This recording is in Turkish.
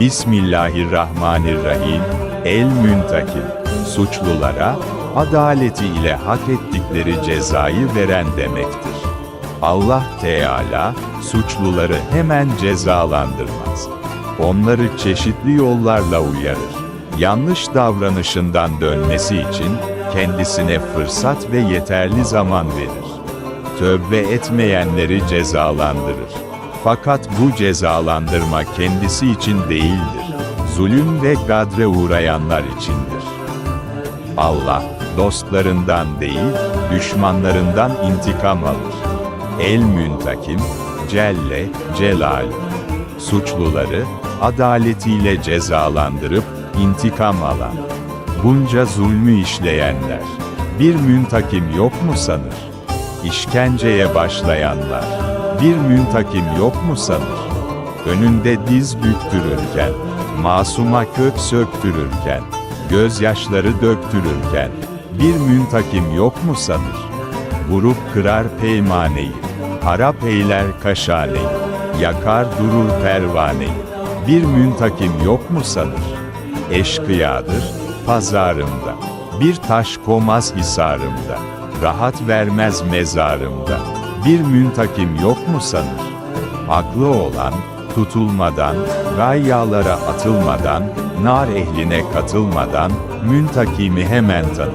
Bismillahirrahmanirrahim. El müntakim. Suçlulara, adaleti ile hak ettikleri cezayı veren demektir. Allah Teala, suçluları hemen cezalandırmaz. Onları çeşitli yollarla uyarır. Yanlış davranışından dönmesi için, kendisine fırsat ve yeterli zaman verir. Tövbe etmeyenleri cezalandırır. Fakat bu cezalandırma kendisi için değildir. Zulüm ve gadre uğrayanlar içindir. Allah, dostlarından değil, düşmanlarından intikam alır. El müntakim, Celle, Celal. Suçluları, adaletiyle cezalandırıp, intikam alan. Bunca zulmü işleyenler, bir müntakim yok mu sanır? İşkenceye başlayanlar, bir müntakim yok mu sanır? Önünde diz büktürürken, masuma kök söktürürken, gözyaşları döktürürken, bir müntakim yok mu sanır? Vurup kırar peymaneyi, harap eyler kaşaneyi, yakar durur pervaneyi, bir müntakim yok mu sanır? Eşkıyadır, pazarımda, bir taş komaz hisarımda, rahat vermez mezarımda, bir müntakim yok mu sanır? Aklı olan, tutulmadan, gayyalara atılmadan, nar ehline katılmadan, müntakimi hemen tanır.